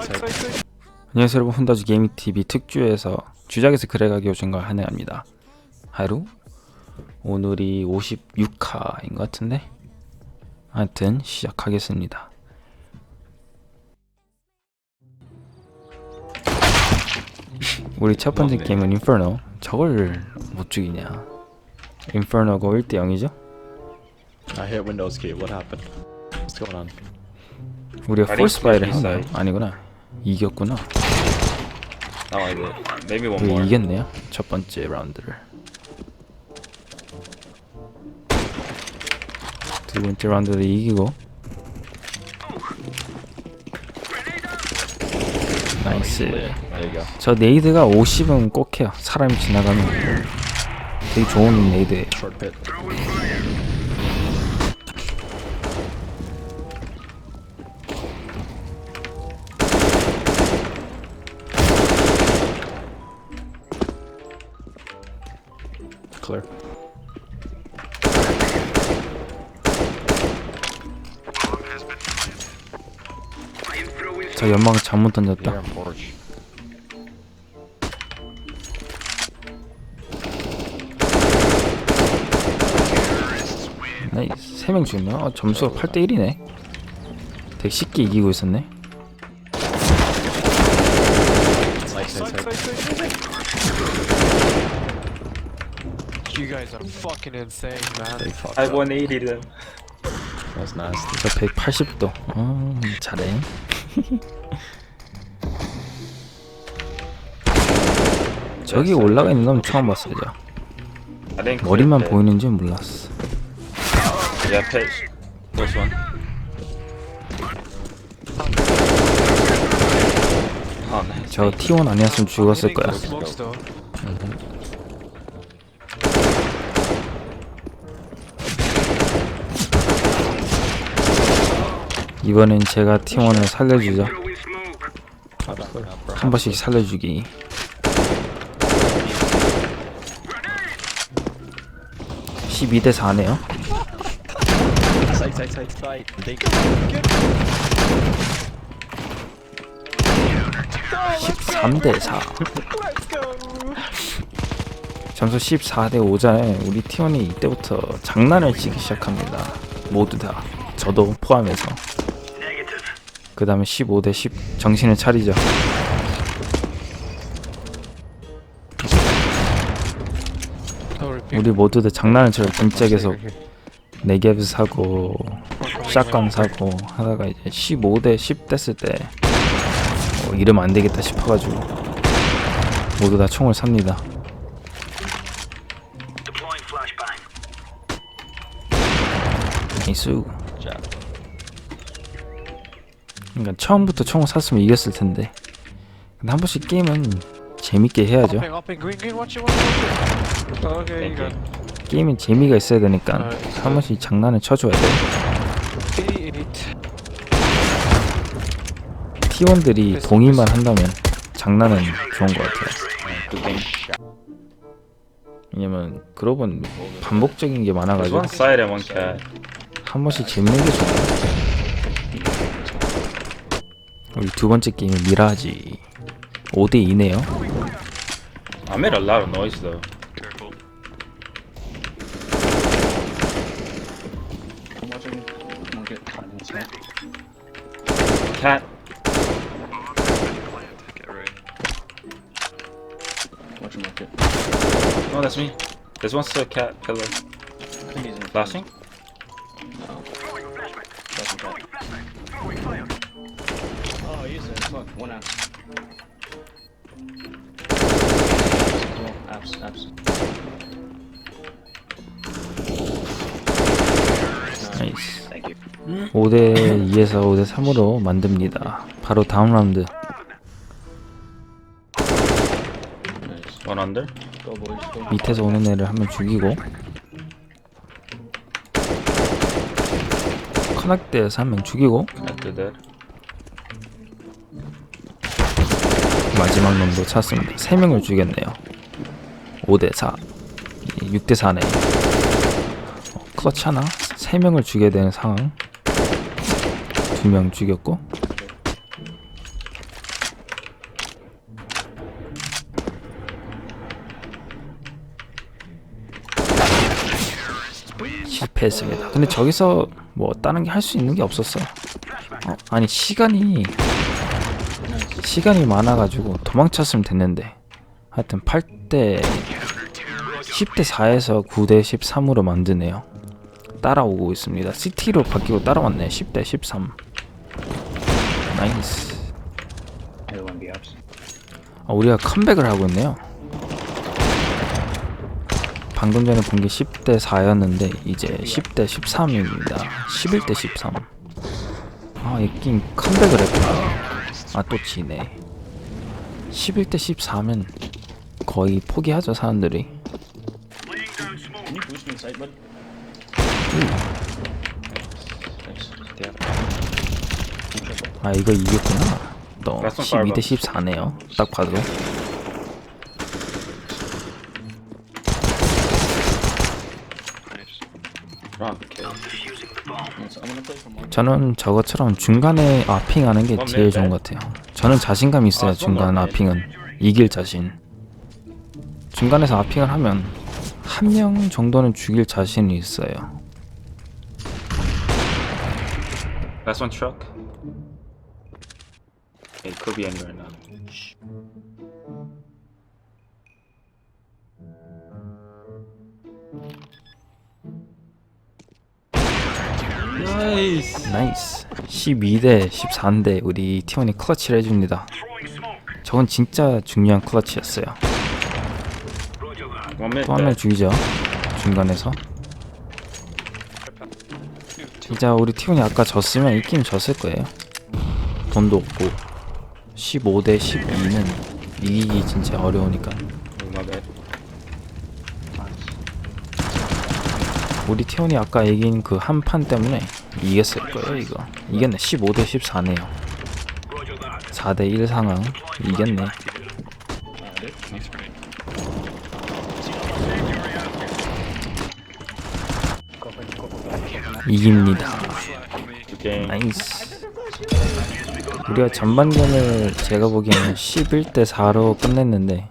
안녕하세요 여러분. 혼다주 게임TV 특주에서 주작에서 그래가기 오신 걸 환영합니다. 하루? 오늘이 56화인 것 같은데? 하여튼 시작하겠습니다. 우리 첫 번째 게임은 인퍼노 저걸 못 죽이냐? 인퍼노가 1대 0이죠? I hit Windows key. What happened? What's going on? 우리가 폴스 바이를 했나요? 아니구나 이겼구나 did. Maybe one 우리 more. 이겼네요 첫 번째 라운드를 두 번째 라운드를 이기고 나이스 you go. 저 네이드가 50은 꼭 해요 사람이 지나가면 되게 좋은 네이드예요 Clear. 저 연막을 잘못 던졌다. 나이스 3명 죽네 아, 점수가 8대 1이네 되게 쉽게 이기고 있었네 Nice, nice, nice. You guys are fucking insane, man. They fucked I up. 180 them. That's nasty. 저 180도 어, 잘해 저기 올라가 있는 건 처음 봤어요 저. I clear 머리만 pit. 보이는지 몰랐어 Yeah, pit. First one. Oh, nice. 저 T1 아니었으면 죽었을 거야 Smokes though. 이번엔 제가 T1을 살려주죠. Clear, bro. 한 번씩 살려주기. (12 대 4네요) Side, side, side, side. They 13대4 점수 14 대 5잖아요. 우리 T1이 이때부터 장난을 치기 시작합니다. 모두 다. 저도 포함해서 그 다음에 15 대 10 정신을 차리죠. 우리 모두 다 장난을 쳐요 계속 네개브 사고 샷건 사고 하다가 이제 15 대 10 됐을 때 어, 이러면 안 되겠다 싶어가지고 모두 다 총을 삽니다. 나이스. 그러니까 처음부터 총을 샀으면 이겼을 텐데. 근데 한 번씩 게임은 재밌게 해야죠. Upping, upping, green, green, watch it, watch it, watch it. Okay, you got 게임은 재미가 있어야 되니까 한 번씩 장난을 쳐줘야 돼. eight. T1들이 동의만 한다면 장난은 좋은 것 같아요. 왜냐면 그룹은 반복적인 게 There's 많아가지고 one side and one cat. 한 번씩 재밌는 게 좋아요. 우리 두 번째 게임은 미라지 5대 2네요. I made a lot of noise though. Cat. No, that's me. There's one still cat pillar. Flashing? Oh, One apps. Cool. Apps, apps. 나이스. Thank you. 5대 2에서 5대 3으로 만듭니다. 바로 다음 라운드. Go. 밑에서 오는 애를 한 명 죽이고 커넥대에서 한 명 죽이고 that. 마지막 놈도 찾습니다. 3명을 죽였네요. 5대4. 6대4네. 어, 그렇지 않아? 3명을 죽여야 되는 상황. 2명 죽였고. 실패했습니다. 근데 저기서 뭐 다른 게 할 수 있는 게 없었어요. 어, 아니 시간이 시간이 많아가지고 도망쳤으면 됐는데 하여튼 8대 10대 4에서 9대 13으로 만드네요. 따라오고 있습니다. CT로 바뀌고 따라왔네. 10대 13. 나이스. 아, 우리가 컴백을 하고 있네요. 방금 전에 본 게 10대 4였는데 이제 10대 13입니다. 11대 13. 아, 이 게임 컴백을 했구나. 아, 또 지네. 11대 14면 거의 포기하죠, 사람들이. 아, 이거 이겼구나. 너 That's 12대 not 14네요. 딱 봐도. 저는 저것처럼 중간에 아핑하는 게 제일 좋은 것 같아요. 저는 자신감 있어요. 아, 중간 정말. 아핑은 이길 자신. 중간에서 아핑을 하면 한 명 정도는 죽일 자신이 있어요. Last one truck. It could be anywhere now. Nice. 나이스. 12대 14인데 우리 팀원이 클러치를 해줍니다. 저건 진짜 중요한 클러치였어요. 또 한 명 죽이죠. 중간에서. 진짜 우리 팀원이 아까 졌으면 이 게임 졌을 거예요. 돈도 없고 15대 12는 이기기 진짜 어려우니까. 우리 티온이 아까 이긴 그 한 판 때문에 이겼을 거예요 이거 이겼네 15대 14네요 4대 1 상황 이겼네. 이깁니다. 나이스 우리가 전반전을 제가 보기에는 11대 4로 끝냈는데.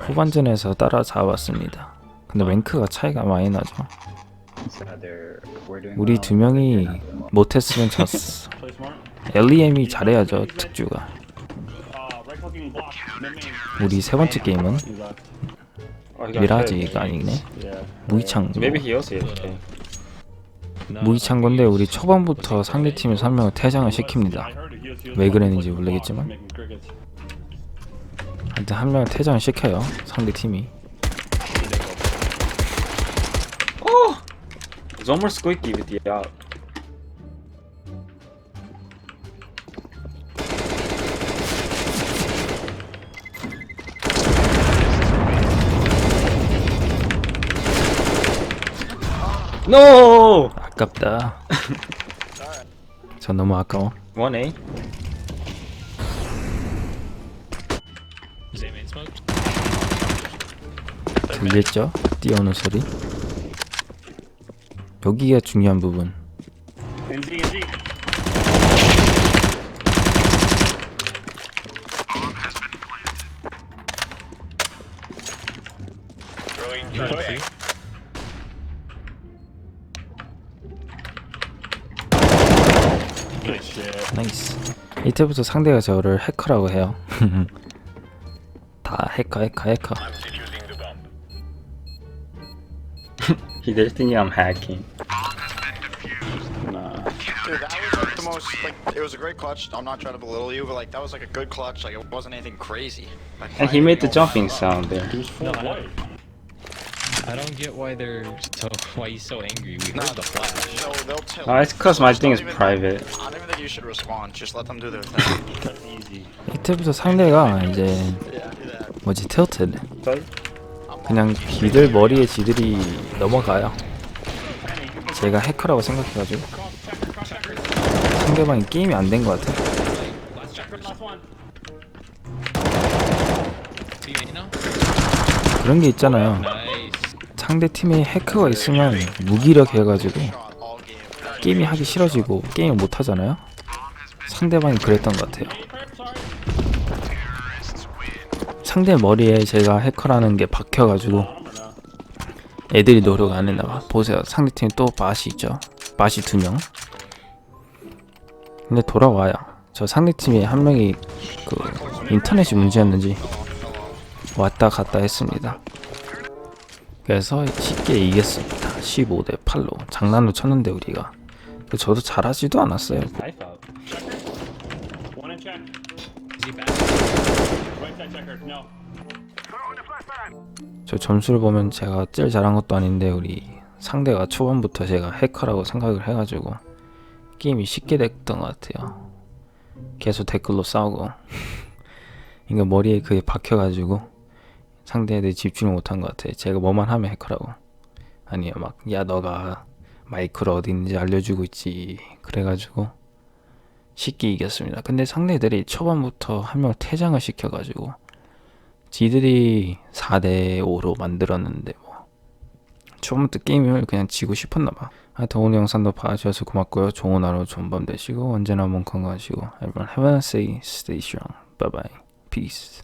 후반전에서 따라잡았습니다 근데 랭크가 차이가 많이 나죠 우리. 두 명이 못했으면 졌어. LEM이 잘해야죠 특주가 우리 세 번째 게임은. 미라지가 아니네 무기창 Maybe he also hit. Okay. 무기창 건데 우리 초반부터 상대팀에서 한 명을 퇴장을 시킵니다. 왜 그랬는지 모르겠지만 하여튼 한 명을 퇴장을 시켜요 상대팀이 It's almost squeaky with the out. No! 아깝다 저 너무 아까워 1A. 들렸죠? 뛰어오는 소리 여기가 중요한 부분. 나이스. 이때부터 상대가 저를 해커라고 해요. 다 해커 해커 해커. He they're thinking I'm hacking. Nah. Dude, that was like the most like it was a great clutch. I'm not trying to belittle you, but like that was like a good clutch. Like it wasn't anything crazy. Like, And he why made the go jumping five up? sound there. No, I don't, I don't get why they're so why he's so angry. We Nah, heard the flash. So they'll tell. No, it's because my Just thing don't is even- private. I don't even think you should respond. Just let them do their thing. 이때부터 상대가 이제 yeah, do that. 뭐지 tilted Sorry? 그냥 비들 머리에 지들이 넘어가요. 제가 해커라고 생각해가지고 상대방이 게임이 안 된 것 같아. 그런 게 있잖아요. 상대 팀에 해커가 있으면 무기력 해가지고 Shot all game. 게임이 하기 싫어지고 게임을 못 하잖아요. 상대방이 그랬던 것 같아요. 상대 머리에 제가 해커라는 게 박혀가지고 애들이 노력 안 했나봐 보세요 상대팀 또 맛이 있죠 맛이 두명 근데 돌아와요. 저 상대팀에 한 명이 그 인터넷이 문제였는지 왔다 갔다 했습니다. 그래서 쉽게 이겼습니다. 15대 8로. 장난으로 쳤는데 우리가. 그 저도 잘하지도 않았어요? 저 점수를 보면 제가 제일 잘한 것도 아닌데 우리 상대가 초반부터 제가 해커라고 생각을 해가지고 게임이 쉽게 됐던 것 같아요. 계속 댓글로 싸우고 그러니까 머리에 그게 박혀가지고 상대에 대해 집중을 못한 것 같아요. 제가 뭐만 하면 해커라고 아니요 막 야 너가 마이크를 어디 있는지 알려주고 있지 그래가지고 쉽게 이겼습니다. 근데 상대들이 초반부터 한 명을 퇴장을 시켜가지고 지들이 4대 5로 만들었는데 뭐 처음부터 게임을 그냥 지고 싶었나봐 하여튼 오늘 영상도 봐주셔서 고맙고요 좋은 하루 좋은 밤 되시고 언제나 몸 건강하시고 everyone have a nice day stay strong bye bye peace